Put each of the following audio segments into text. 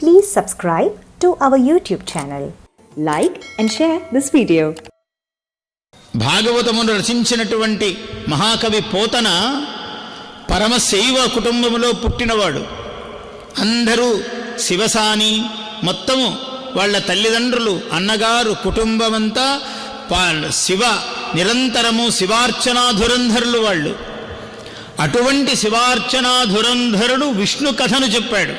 Please subscribe to our YouTube channel. Like and share this video. భాగవతమును రచించినటువంటి మహాకవి పోతన పరమశైవ కుటుంబములో పుట్టినవాడు అందరూ శివసాని మొత్తము వాళ్ళ తల్లిదండ్రులు అన్నగారు కుటుంబమంతా శివ నిరంతరము శివార్చనాధురంధరులు వాళ్ళు అటువంటి శివార్చనాధురంధరుడు విష్ణు కథను చెప్పాడు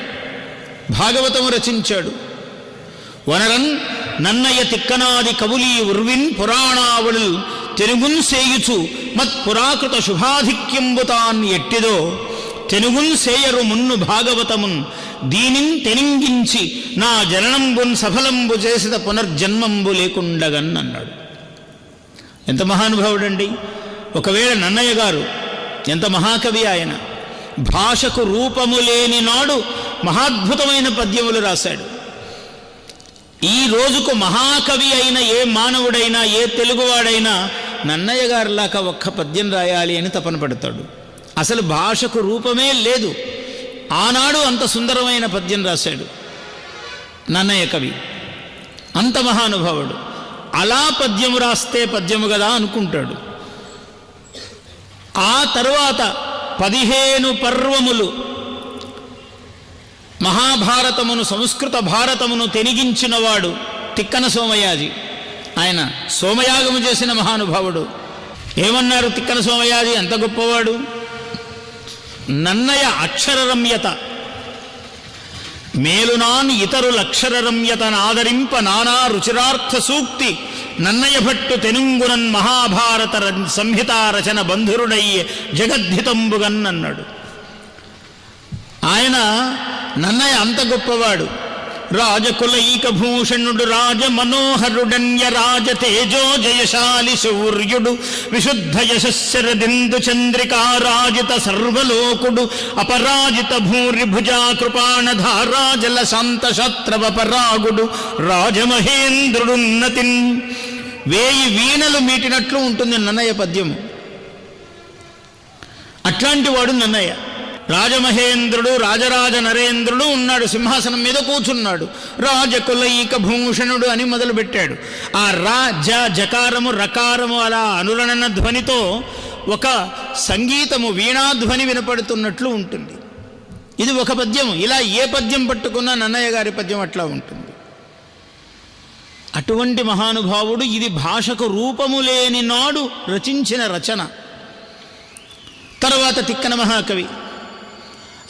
భాగవతము రచించాడు. వనరన్ నన్నయ తిక్కనాది కవులీ ఉర్విన్ పురాణావళుల్ తెనుగున్ సేయుచు మత్ పురాకృత శుభాధిక్యంబుతాన్ ఎట్టిదో తెనుగున్ సేయరు మున్ను భాగవతమున్ దీనిన్ తెనింగించి నా జననంబున్ సఫలంబు చేసిన పునర్జన్మంబు లేకుండగన్ అన్నాడు. ఎంత మహానుభావుడండి. ఒకవేళ నన్నయ్య గారు ఎంత మహాకవి ఆయన. భాషకు రూపము లేని నాడు మహాద్భుతమైన పద్యములు రాశాడు. ఈ రోజుకు మహాకవి అయిన ఏ మానవుడైనా ఏ తెలుగువాడైనా నన్నయ్య గారిలాగా ఒక్క పద్యం రాయాలి అని తపన పడతాడు. అసలు భాషకు రూపమే లేదు. ఆనాడు అంత సుందరమైన పద్యం రాశాడు నన్నయ్య కవి. అంత మహానుభావుడు. అలా పద్యము రాస్తే పద్యము కదా అనుకుంటాడు. ఆ తరువాత పదిహేను పర్వములు మహాభారతమును సంస్కృత భారతమును తెనిగించినవాడు తిక్కన సోమయాజి. ఆయన సోమయాగము చేసిన మహానుభావుడు. ఏమన్నారు తిక్కన సోమయాజి? ఎంత గొప్పవాడు? నన్నయ అక్షరరమ్యత. మేలునాన్ ఇతరులక్షరరమ్యతను ఆదరింప నానా రుచిరార్థ సూక్తి. నన్నయ భట్టు తెనుంగునన్ మహాభారత సంహితారచన సంహితా రచన బంధురుడయ్యే జగద్ధితంబుగన్ అన్నాడు ఆయన నన్నయ్య అంత గొప్పవాడు. రాజకులైక భూషణుడు రాజ మనోహరుడన్య రాజ తేజో జయశాలి సూర్యుడు విశుద్ధ యశస్సరదిందు చంద్రికా రాజిత సర్వలోకుడు అపరాజిత భూరి భుజా కృపాణధారాజల శాంత శత్రవ రాజమహేంద్రుడున్నతిన్. వేయి వీణలు మీటినట్లు ఉంటుంది నన్నయ్య పద్యము. అట్లాంటి వాడు నన్నయ్య. రాజమహేంద్రుడు రాజరాజ నరేంద్రుడు ఉన్నాడు సింహాసనం మీద కూర్చున్నాడు. రాజకులైక భూషణుడు అని మొదలుపెట్టాడు ఆ రా జ జకారము రకారము అలా అనురణన ధ్వనితో ఒక సంగీతము వీణాధ్వని వినపడుతున్నట్లు ఉంటుంది. ఇది ఒక పద్యము. ఇలా ఏ పద్యం పట్టుకున్నా నన్నయ్య గారి పద్యం అట్లా ఉంటుంది. అటువంటి మహానుభావుడు ఇది భాషకు రూపము లేని నాడు రచించిన రచన. తర్వాత తిక్కన మహాకవి.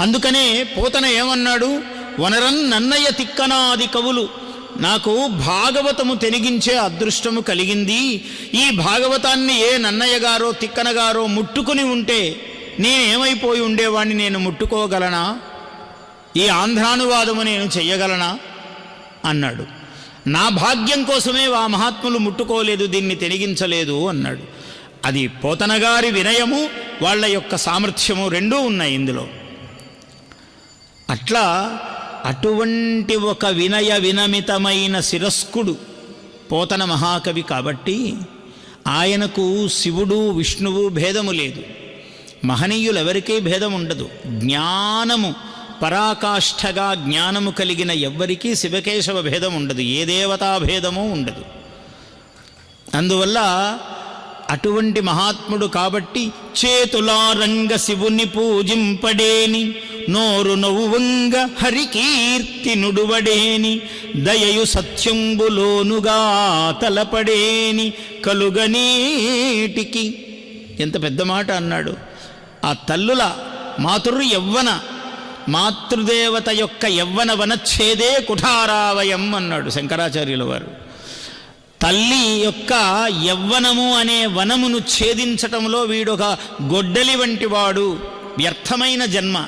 అందుకనే పోతన ఏమన్నాడు? వనరన్ నన్నయ్య తిక్కనాది కవులు నాకు భాగవతము తెనిగించే అదృష్టము కలిగింది. ఈ భాగవతాన్ని ఏ నన్నయ్య గారో తిక్కన గారో ముట్టుకుని ఉంటే నేనేమైపోయి ఉండేవాణ్ణి నేను ముట్టుకోగలనా? ఈ ఆంధ్రానువాదము నేను చెయ్యగలనా? అన్నాడు. నా భాగ్యం కోసమే ఆ మహాత్ములు ముట్టుకోలేదు దీన్ని తెనిగించలేదు అన్నాడు. అది పోతనగారి వినయము వాళ్ళ యొక్క సామర్థ్యము రెండూ ఉన్నాయి ఇందులో. అట్లా అటువంటి ఒక వినయ వినమితమైన శిరస్కుడు పోతన మహాకవి కాబట్టి ఆయనకు శివుడు విష్ణువు భేదము లేదు. మహనీయులెవరికీ భేదం ఉండదు జ్ఞానము పరాకాష్ఠగా జ్ఞానము కలిగిన ఎవ్వరికీ శివకేశవ భేదం ఉండదు ఏ దేవతా భేదమూ ఉండదు. అందువల్ల అటువంటి మహాత్ముడు కాబట్టి చేతులారంగ శివుని పూజింపడేని నోరు నవ్వంగ హరికీర్తి నుడువడేని దయయు సత్యంబులోనుగా తలపడేని కలుగనీటికి ఎంత పెద్ద మాట అన్నాడు. ఆ తల్లుల మాతృ యవ్వన మాతృదేవత యొక్క యవ్వన వనచ్ఛేదే కుఠారావయం అన్నాడు శంకరాచార్యుల వారు. తల్లి యొక్క యవ్వనము అనే వనమును ఛేదించటంలో వీడొక గొడ్డలి వంటివాడు వ్యర్థమైన జన్మ.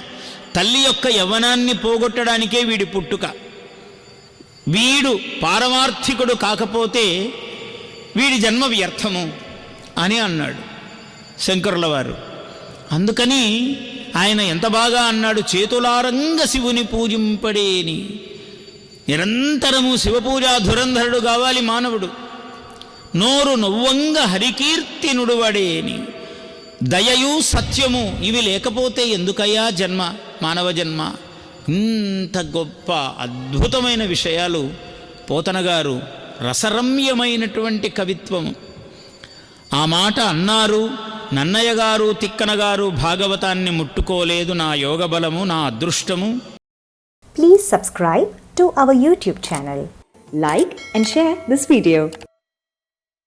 తల్లి యొక్క యవ్వనాన్ని పోగొట్టడానికే వీడి పుట్టుక. వీడు పారమార్థికుడు కాకపోతే వీడి జన్మ వ్యర్థము అని అన్నాడు శంకరుల వారు. అందుకని ఆయన ఎంత బాగా అన్నాడు చేతులారంగ శివుని పూజింపడేని. నిరంతరము శివపూజా ధురంధరుడు కావాలి మానవుడు. నోరు నవ్వంగ హరికీర్తి నుడువడేని. దయయు సత్యము ఇవి లేకపోతే ఎందుకయ్యా జన్మ మానవ జన్మ? ఇంత గొప్ప అద్భుతమైన విషయాలు పోతనగారు రసరమ్యమైనటువంటి కవిత్వము. ఆ మాట అన్నారు నన్నయ్య గారు తిక్కన గారు భాగవతాన్ని ముట్టుకోలేదు నా యోగబలము నా అదృష్టము. Please subscribe to our YouTube channel like and share this video